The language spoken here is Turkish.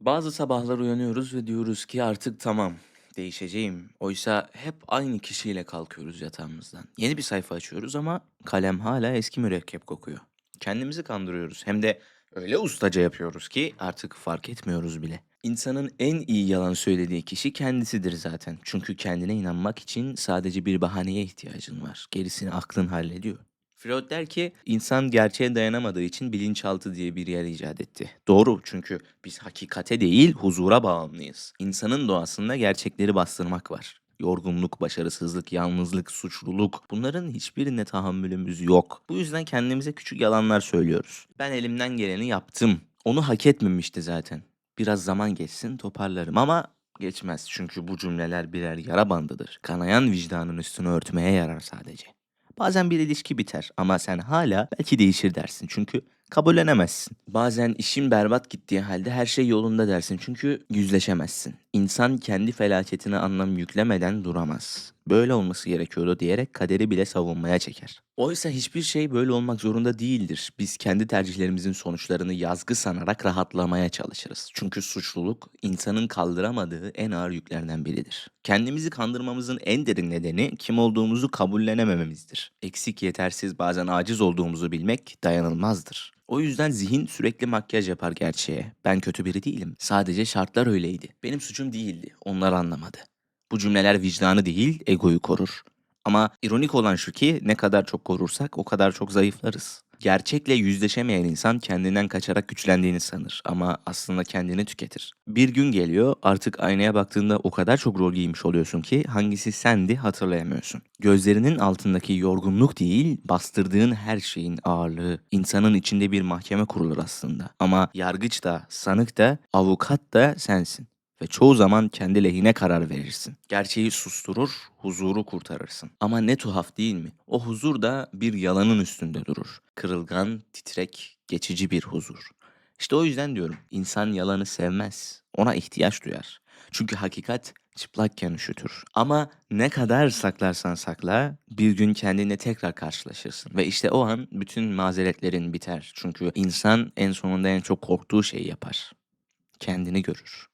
Bazı sabahlar uyanıyoruz ve diyoruz ki artık tamam, değişeceğim. Oysa hep aynı kişiyle kalkıyoruz yatağımızdan. Yeni bir sayfa açıyoruz ama kalem hala eski mürekkep kokuyor. Kendimizi kandırıyoruz. Hem de öyle ustaca yapıyoruz ki artık fark etmiyoruz bile. İnsanın en iyi yalan söylediği kişi kendisidir zaten. Çünkü kendine inanmak için sadece bir bahaneye ihtiyacın var. Gerisini aklın hallediyor. Freud der ki insan gerçeğe dayanamadığı için bilinçaltı diye bir yer icat etti. Doğru çünkü biz hakikate değil huzura bağımlıyız. İnsanın doğasında gerçekleri bastırmak var. Yorgunluk, başarısızlık, yalnızlık, suçluluk bunların hiçbirine tahammülümüz yok. Bu yüzden kendimize küçük yalanlar söylüyoruz. Ben elimden geleni yaptım. Onu hak etmemişti zaten. Biraz zaman geçsin toparlarım ama geçmez. Çünkü bu cümleler birer yara bandıdır. Kanayan vicdanın üstünü örtmeye yarar sadece. Bazen bir ilişki biter ama sen hala belki değişir dersin çünkü kabullenemezsin. Bazen işin berbat gittiği halde her şey yolunda dersin çünkü yüzleşemezsin. İnsan kendi felaketine anlam yüklemeden duramaz. Böyle olması gerekiyordu diyerek kaderi bile savunmaya çeker. Oysa hiçbir şey böyle olmak zorunda değildir. Biz kendi tercihlerimizin sonuçlarını yazgı sanarak rahatlamaya çalışırız. Çünkü suçluluk insanın kaldıramadığı en ağır yüklerden biridir. Kendimizi kandırmamızın en derin nedeni kim olduğumuzu kabullenemememizdir. Eksik, yetersiz, bazen aciz olduğumuzu bilmek dayanılmazdır. O yüzden zihin sürekli makyaj yapar gerçeğe. Ben kötü biri değilim. Sadece şartlar öyleydi. Benim suçum değildi. Onlar anlamadı. Bu cümleler vicdanı değil, egoyu korur. Ama ironik olan şu ki ne kadar çok korursak o kadar çok zayıflarız. Gerçekle yüzleşemeyen insan kendinden kaçarak güçlendiğini sanır ama aslında kendini tüketir. Bir gün geliyor artık aynaya baktığında o kadar çok rol giymiş oluyorsun ki hangisi sendi hatırlayamıyorsun. Gözlerinin altındaki yorgunluk değil, bastırdığın her şeyin ağırlığı. İnsanın içinde bir mahkeme kurulur aslında. Ama yargıç da, sanık da, avukat da sensin ve çoğu zaman kendi lehine karar verirsin. Gerçeği susturur, huzuru kurtarırsın. Ama ne tuhaf değil mi? O huzur da bir yalanın üstünde durur. Kırılgan, titrek, geçici bir huzur. İşte o yüzden diyorum, insan yalanı sevmez. Ona ihtiyaç duyar. Çünkü hakikat çıplakken üşütür. Ama ne kadar saklarsan sakla bir gün kendine tekrar karşılaşırsın. Ve işte o an bütün mazeretlerin biter. Çünkü insan en sonunda en çok korktuğu şeyi yapar. Kendini görür.